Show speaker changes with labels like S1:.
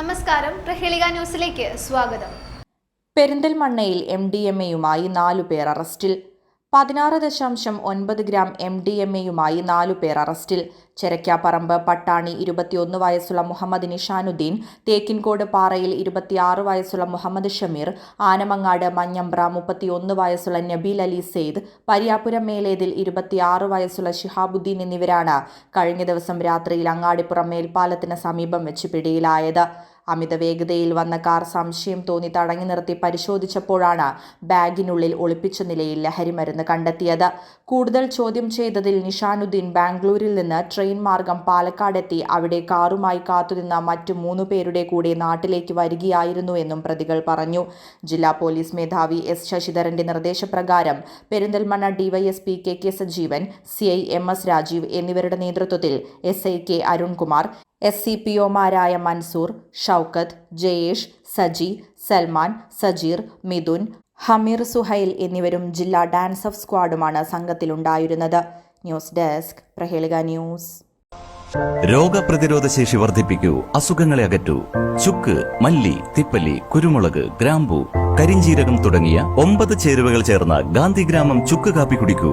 S1: നമസ്കാരം. പ്രഹേളിക ന്യൂസിലേക്ക് സ്വാഗതം.
S2: പെരിന്തൽമണ്ണയിൽ എം ഡി എം എയുമായി നാലു പേർ അറസ്റ്റിൽ. പതിനാറ് ദശാംശം ഒൻപത് ഗ്രാം എം ഡി എം എയുമായി നാലു പേർ അറസ്റ്റിൽ. ചെരക്കാപ്പറമ്പ് പട്ടാണി ഇരുപത്തിയൊന്ന് വയസ്സുള്ള മുഹമ്മദ് നിഷാനുദ്ദീൻ തേക്കിൻകോട് പാറയിൽ ഇരുപത്തിയാറ് വയസ്സുള്ള മുഹമ്മദ് ഷമീർ ആനമങ്ങാട് മഞ്ഞമ്പ്ര മുപ്പത്തിയൊന്ന് വയസ്സുള്ള നബീൽ അലി സെയ്ദ് പരിയാപുരം മേലേതിൽ ഇരുപത്തിയാറ് വയസ്സുള്ള ഷിഹാബുദ്ദീൻ എന്നിവരാണ് കഴിഞ്ഞ ദിവസം രാത്രിയിൽ അങ്ങാടിപ്പുറം മേൽപ്പാലത്തിന് സമീപം വെച്ച് പിടിയിലായത്. അമിത വേഗതയിൽ വന്ന കാർ സംശയം തോന്നി തടഞ്ഞു നിർത്തി പരിശോധിച്ചപ്പോഴാണ് ബാഗിനുള്ളിൽ ഒളിപ്പിച്ച നിലയിൽ ലഹരിമരുന്ന് കണ്ടെത്തിയത്. കൂടുതൽ ചോദ്യം ചെയ്തതിൽ നിഷാനുദ്ദീൻ ബാംഗ്ലൂരിൽ നിന്ന് ട്രെയിൻ മാർഗം പാലക്കാടെത്തി. അവിടെ കാറുമായി കാത്തുനിന്ന മറ്റു മൂന്ന് പേരുടെ കൂടെ നാട്ടിലേക്ക് വരികയായിരുന്നു എന്നും പ്രതികൾ പറഞ്ഞു. ജില്ലാ പോലീസ് മേധാവി എസ് ശശിധരന്റെ നിർദ്ദേശപ്രകാരം Perinthalmanna DYSP K K Sajeevan C I M S Rajeev എന്നിവരുടെ നേതൃത്വത്തിൽ S I K Arunkumar S C P ഒമാരായ Mansoor Shoukath Jayesh Saji Salman Sajeer Mithun Hameer Suhail എന്നിവരും ജില്ലാ ഡാൻസ് ഓഫ് സ്ക്വാഡുമാണ് സംഘത്തിലുണ്ടായിരുന്നത്. News desk Prahelika news.
S3: രോഗപ്രതിരോധ ശേഷി വർദ്ധിപ്പിക്കൂ അസുഖങ്ങളെ അകറ്റൂ. ചുക്ക് മല്ലി തിപ്പല്ലി കുരുമുളക് ഗ്രാമ്പു കരിഞ്ചീരകം തുടങ്ങിയ ഒമ്പത് ചേരുവകൾ ചേർന്ന ഗാന്ധിഗ്രാമം ചുക്ക് കാപ്പി കുടിക്കൂ.